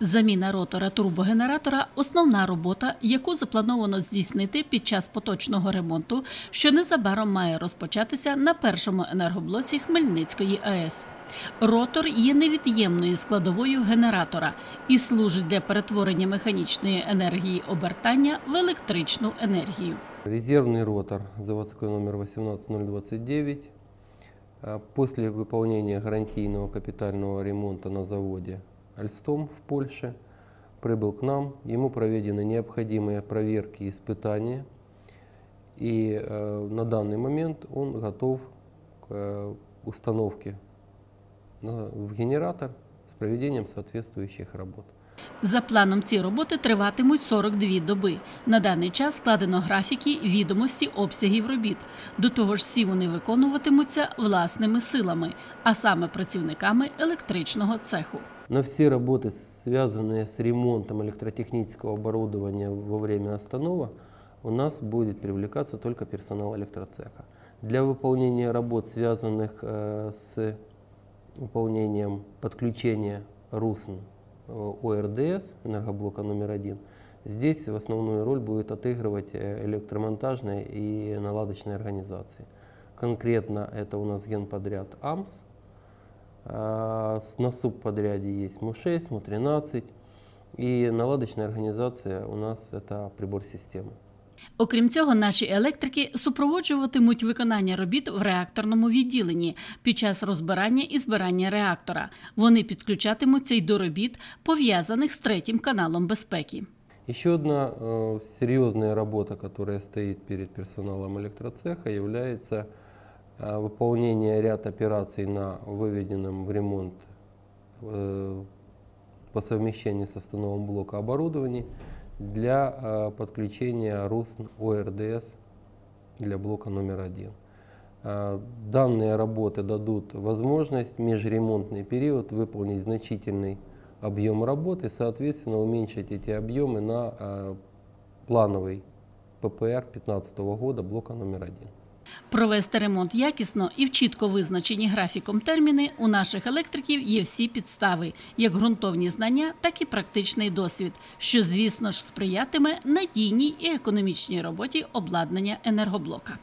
Заміна ротора турбогенератора основна робота, яку заплановано здійснити під час поточного ремонту, що незабаром має розпочатися на першому енергоблоці Хмельницької АЕС. Ротор є невід'ємною складовою генератора і служить для перетворення механічної енергії обертання в електричну енергію. Резервный ротор, заводской номер 18029. А После выполнения гарантийного капитального ремонта на заводе Альстом в Польше прибыл к нам. Ему проведены необходимые проверки и испытания. И э, на данный момент он готов к э, установке на- в генератор с проведением соответствующих работ. За планом ці роботи триватимуть 42 доби. На даний час складено графіки, відомості обсягів робіт. До того ж, всі вони виконуватимуться власними силами, а саме працівниками електричного цеху. На все работы, связанные с ремонтом электротехнического оборудования во время останова, у нас будет привлекаться только персонал электроцеха. Для выполнения работ, связанных э, с выполнением подключения РУСН э, ОРДС, энергоблока номер один, здесь в основную роль будет отыгрывать э, электромонтажные и наладочные организации. Конкретно это у нас генподряд АМС, а, с- На субподряде есть МУ-6, МУ-13. И наладочная организация у нас это прибор системы. Окрім цього, наші електрики супроводжуватимуть виконання робіт в реакторному відділенні під час розбирання і збирання реактора. Вони підключатимуться й до робіт, пов'язаних з третім каналом безпеки. Еще одна э, серьезная работа, которая стоит перед персоналом электроцеха, является э, выполнение ряд операций на выведенном в ремонт э, по совмещению с остановом блока оборудований для э, подключения РУСН ОРДС для блока номер один. Э, Данные работы дадут возможность в межремонтный период выполнить значительный объем работы, соответственно, уменьшить эти объемы на э, плановый ППР 2015 года блока номер один. Провести ремонт якісно і в чітко визначені графіком терміни у наших електриків є всі підстави, як ґрунтовні знання, так і практичний досвід, що, звісно ж, сприятиме надійній і економічній роботі обладнання енергоблока.